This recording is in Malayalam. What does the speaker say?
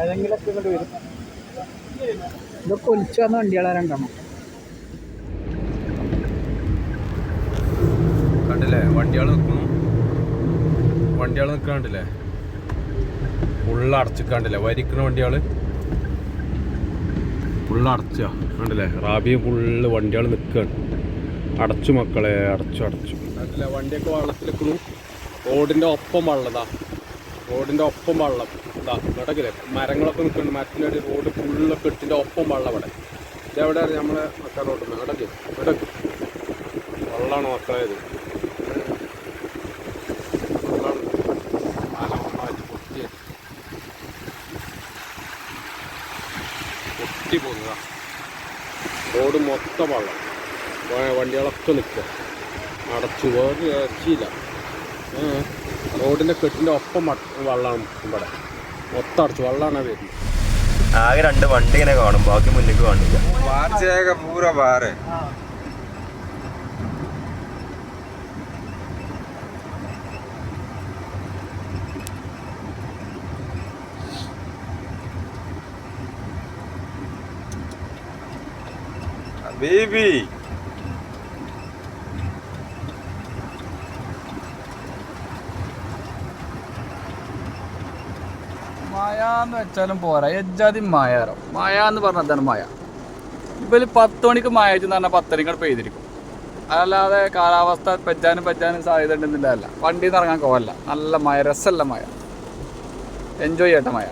ഏതെങ്കിലൊക്കെ ഇങ്ങോട്ട് വരും. ഇതൊക്കെ ഒലിച്ചു വന്ന വണ്ടികളെ രണ്ടെണ്ണം. കണ്ടില്ലേ? വണ്ടികൾ നിൽക്കുന്നു വണ്ടികൾ നിൽക്കാണ്ടില്ലേ ഫുള്ള് അടച്ചിക്കാണ്ടില്ലേ? വരിക്കണ വണ്ടികൾ ഫുള്ള് അടച്ച. കണ്ടില്ലേ? റാബി ഫുള്ള് വണ്ടികൾ നിൽക്കുകയാണ് അടച്ചു മക്കളെ അടച്ചു അടച്ചു. കണ്ടില്ലേ? വണ്ടിയൊക്കെ വെള്ളത്തിൽ നിൽക്കുന്നു റോഡിന്റെ ഒപ്പം വെള്ളതാ. റോഡിന്റെ ഒപ്പം വെള്ളം. ഇടക്കില്ലേ മരങ്ങളൊക്കെ നിൽക്കുന്നുണ്ട്. മരത്തിന്റെ അടി റോഡ് ഫുള്ള് കെട്ടിന്റെ ഒപ്പം വെള്ളം അവിടെ. ഇതെവിടെ നമ്മൾ മക്കാർ റോഡ് ഇടയ്ക്ക് ഇടയ്ക്ക് വെള്ളമാണ് മക്കളെ വെള്ളമാണ്. പൊട്ടി പോകുന്നതാ റോഡ് മൊത്തം വെള്ളം. വണ്ടികളൊക്കെ നിൽക്കുക അടച്ചു വേറെ ഇറച്ചിയില്ല. റോഡിന്റെ കെട്ടിന്റെ ഒപ്പം മ- ഇവിടെ. ഒത്തടച്ചു വെള്ളമാണ് വരുന്നത്. ആകെ രണ്ട് വണ്ടി ഇങ്ങനെ കാണും ബാക്കി മുന്നിലേക്ക് കാണില്ല. വാർച്ചയൊക്കെ പൂര വാറ് Baby! മായ എന്ന് വെച്ചാലും പോരാ. എജ്ജാതി മായാറോ? മായ എന്ന് പറഞ്ഞാൽ അതാണ് മായ? ഇപ്പം പത്ത് മണിക്ക് മായ എന്ന് പറഞ്ഞാൽ പത്തരങ്ങൾ പെയ്തിരിക്കും. അതല്ലാതെ കാലാവസ്ഥ പറ്റാനും പറ്റാനും സാധ്യത ഉണ്ടെന്നില്ല. വണ്ടിയിൽ നിന്ന് ഇറങ്ങാൻ കോവല്ല. നല്ല മായ രസമല്ല മായ. എൻജോയ് ചെയ്യട്ടെ മായ.